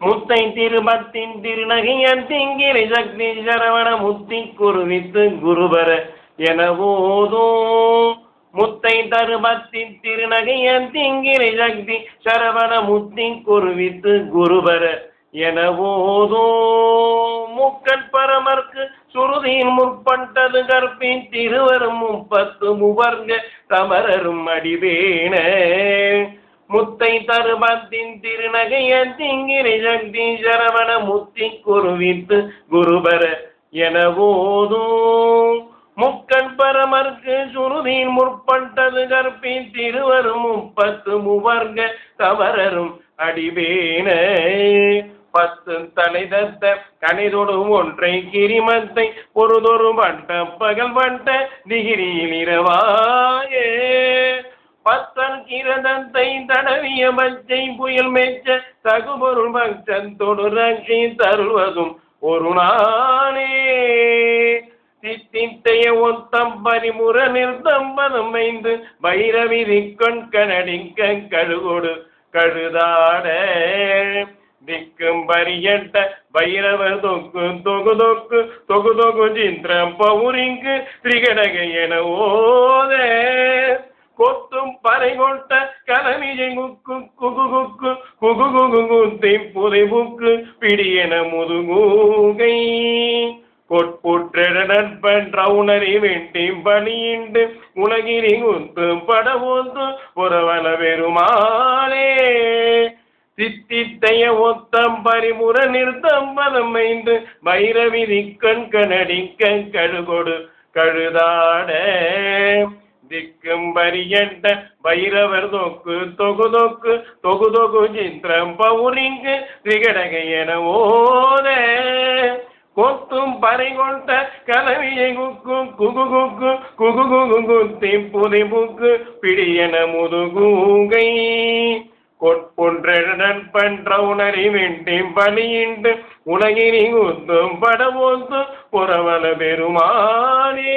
முத்தை திருபத்தின் திருநகையன் திங்கிரை சக்தி சரவண முத்தி குருவித்து குருபர என ஓதும் முத்தை தருபத்தின் திருநகையன் திங்கிரை சக்தி சரவண முத்தி குருவித்து குருபர என ஓதும் முக்கன் பரமர்க்கு சுருதியின் முற்பட்டது கற்பின் திருவரும் முப்பத்து முவர்க தமரரும் அடிவேன முத்தை தருமத்தின் திருநகைய திங்கிரி சக்தி சரவண முத்தி குருவித்து குருபர என ஓதும் முக்கண் பரமர்க்கு சுருதியின் முற்பட்டது கற்பி திருவரும் முப்பத்து முவர்க தவரரும் அடிவேன பத்து தலைதத்த தத்த ஒன்றை கிரிமத்தை பொறுதொரு வட்ட பகல் வட்ட திகிரியில் இரவாயே. பத்தன் கிரதத்தை தடவிய பச்சை புயல் மேய்ச்ச தகுபொருள் பக்தன் தொடு ரட்சி தருவதும் ஒரு நாளே சித்தித்தைய ஒத்தம் பரிமுற நிறுத்தம் பதம் வைந்து பைரவி திக்கண் கனடிக்க கழுகொடு கழுதாட. திக்கும் பரியட்ட பைரவ தொக்கு தொகு தொக்கு தொகு தொகு சிந்திரம் பௌரிங்கு திரிகடக என ஓதே. கொத்தும் பறை கொட்ட கலமிஜை குக்கு குகு குக்கு குகு குகு குத்தி புதை புக்கு பிடியென முதுகூகை கொட்புற்ற நட்பன் ரவுணரி வெட்டி பணியிண்டு உலகிரி குத்து படபோந்து புறவல பெருமாளே. சித்தித்தைய ஒத்தம் பரிமுற நிறுத்தம் பதம் பைரவி திக்கண் கனடிக்க கழுகொடு கழுதாட. திக்கும் பரியட்ட பைரவர் தொக்கு தொகு தொக்கு தொகு தொகு சித்திரம் பௌரிங்கு திரிகடக என ஓத கொத்தும் பறை கொண்ட கலவியை குக்கு குகு குக்கு குகு குகு குத்தி புதை புக்கு பிடியன முதுகூகை கொட்பொன்ற நண்பன் உணரி வெட்டி பலியிண்டு உலகினி குத்தும் படபோத்து புறவல பெருமானே